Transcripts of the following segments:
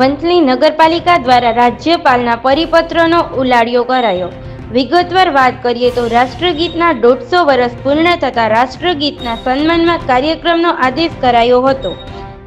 વંથલી નગરપાલિકા દ્વારા રાજ્યપાલના પરિપત્રનો ઉલાડ્યો કરાયો. વિગતવાર વાત કરીએ તો રાષ્ટ્રગીતના દોઢસો વર્ષ પૂર્ણ થતા રાષ્ટ્રગીતના સન્માનમાં કાર્યક્રમનો આદેશ કરાયો હતો.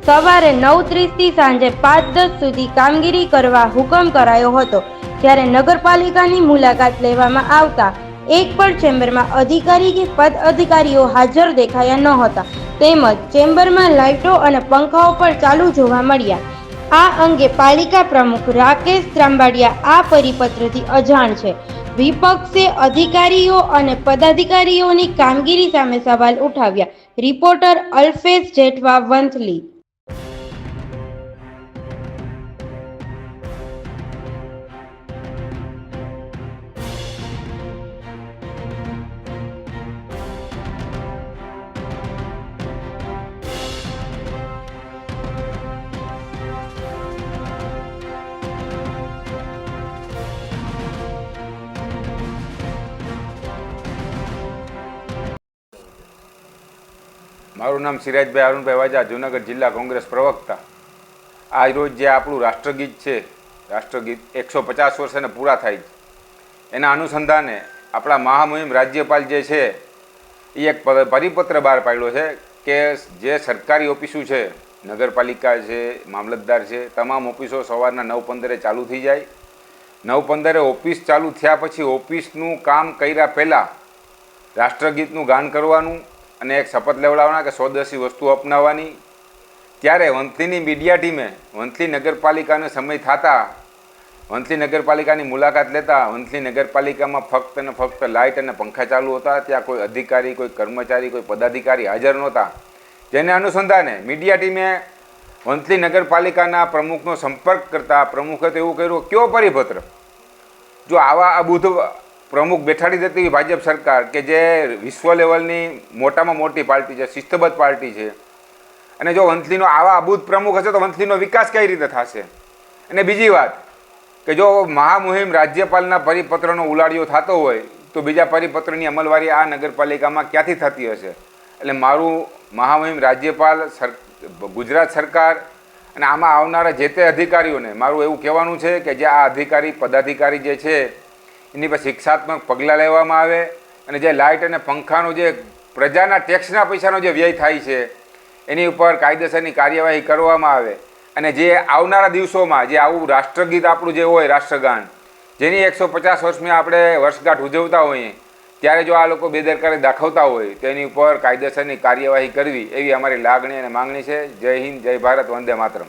સવારે નવ ત્રીસથી સાંજે પાંચ દસ સુધી કામગીરી કરવા હુકમ કરાયો હતો. જ્યારે નગરપાલિકાની મુલાકાત લેવામાં આવતા એક પણ ચેમ્બરમાં અધિકારી કે પદ અધિકારીઓ હાજર દેખાયા ન હતા તેમજ ચેમ્બરમાં લાઇટો અને પંખાઓ પણ ચાલુ જોવા મળ્યા. આ અંગે પાલિકા પ્રમુખ રાકેશ ત્રાંબાડિયા આ પરિપત્રથી અજાણ છે. વિપક્ષે અધિકારીઓ અને પદાધિકારીઓની કામગીરી સામે સવાલ ઉઠાવ્યા. રિપોર્ટર અલ્ફેશ જેઠવા વંથલી મારું નામ સિરાજભાઈ અરુણભાઈ વાજા, જૂનાગઢ જિલ્લા કોંગ્રેસ પ્રવક્તા. આજ રોજ જે આપણું રાષ્ટ્રગીત છે, રાષ્ટ્રગીત એકસો પચાસ વર્ષને પૂરા થાય છે. એના અનુસંધાને આપણા મહામહિમ રાજ્યપાલ જે છે, એ એક પરિપત્ર બહાર પાડ્યો છે કે જે સરકારી ઓફિસો છે, નગરપાલિકા છે, મામલતદાર છે, તમામ ઓફિસો સવારના નવ પંદરે ચાલુ થઈ જાય. નવ પંદરે ઓફિસ ચાલુ થયા પછી ઓફિસનું કામ કર્યા પહેલાં રાષ્ટ્રગીતનું ગાન કરવાનું અને એક શપથ લેવડાવવાના કે સ્વદેશી વસ્તુ અપનાવવાની. ત્યારે વંથલીની મીડિયા ટીમે વંથલી નગરપાલિકાનો સમય થતા, વંથલી નગરપાલિકાની મુલાકાત લેતા, વંથલી નગરપાલિકામાં ફક્ત અને ફક્ત લાઇટ અને પંખા ચાલુ હતા, ત્યાં કોઈ અધિકારી, કોઈ કર્મચારી, કોઈ પદાધિકારી હાજર નહોતા. જેને અનુસંધાને મીડિયા ટીમે વંથલી નગરપાલિકાના પ્રમુખનો સંપર્ક કરતા પ્રમુખે તો એવું કર્યું, કયો પરિપત્ર? જો આવા અબુધ પ્રમુખ બેઠાડી દેતી ભાજપ સરકાર કે જે વિશ્વ લેવલની મોટામાં મોટી પાર્ટી છે, શિસ્તબદ્ધ પાર્ટી છે. અને જો વંથલીનો આવા અબુધ પ્રમુખ હશે તો વંથલીનો વિકાસ કઈ રીતે થશે? અને બીજી વાત, કે જો મહામુહિમ રાજ્યપાલના પરિપત્રનો ઉલાડિયો થતો હોય, તો બીજા પરિપત્રની અમલવારી આ નગરપાલિકામાં ક્યાંથી થતી હશે? એટલે મારું મહામહિમ રાજ્યપાલ સર, ગુજરાત સરકાર અને આમાં આવનારા જે તે અધિકારીઓને મારું એવું કહેવાનું છે કે જે આ અધિકારી, પદાધિકારી જે છે એની પર શિક્ષાત્મક પગલાં લેવામાં આવે અને જે લાઇટ અને પંખાનો જે પ્રજાના ટેક્સના પૈસાનો જે વ્યય થાય છે, એની ઉપર કાયદેસરની કાર્યવાહી કરવામાં આવે. અને જે આવનારા દિવસોમાં જે આવું રાષ્ટ્રગીત આપણું જે હોય રાષ્ટ્રગાન, જેની એકસો પચાસ વર્ષમાં આપણે વર્ષગાંઠ ઉજવતા હોઈએ, ત્યારે જો આ લોકો બેદરકારી દાખવતા હોય, તો એની ઉપર કાયદેસરની કાર્યવાહી કરવી એવી અમારી લાગણી અને માંગણી છે. જય હિન્દ, જય ભારત, વંદે માતરમ.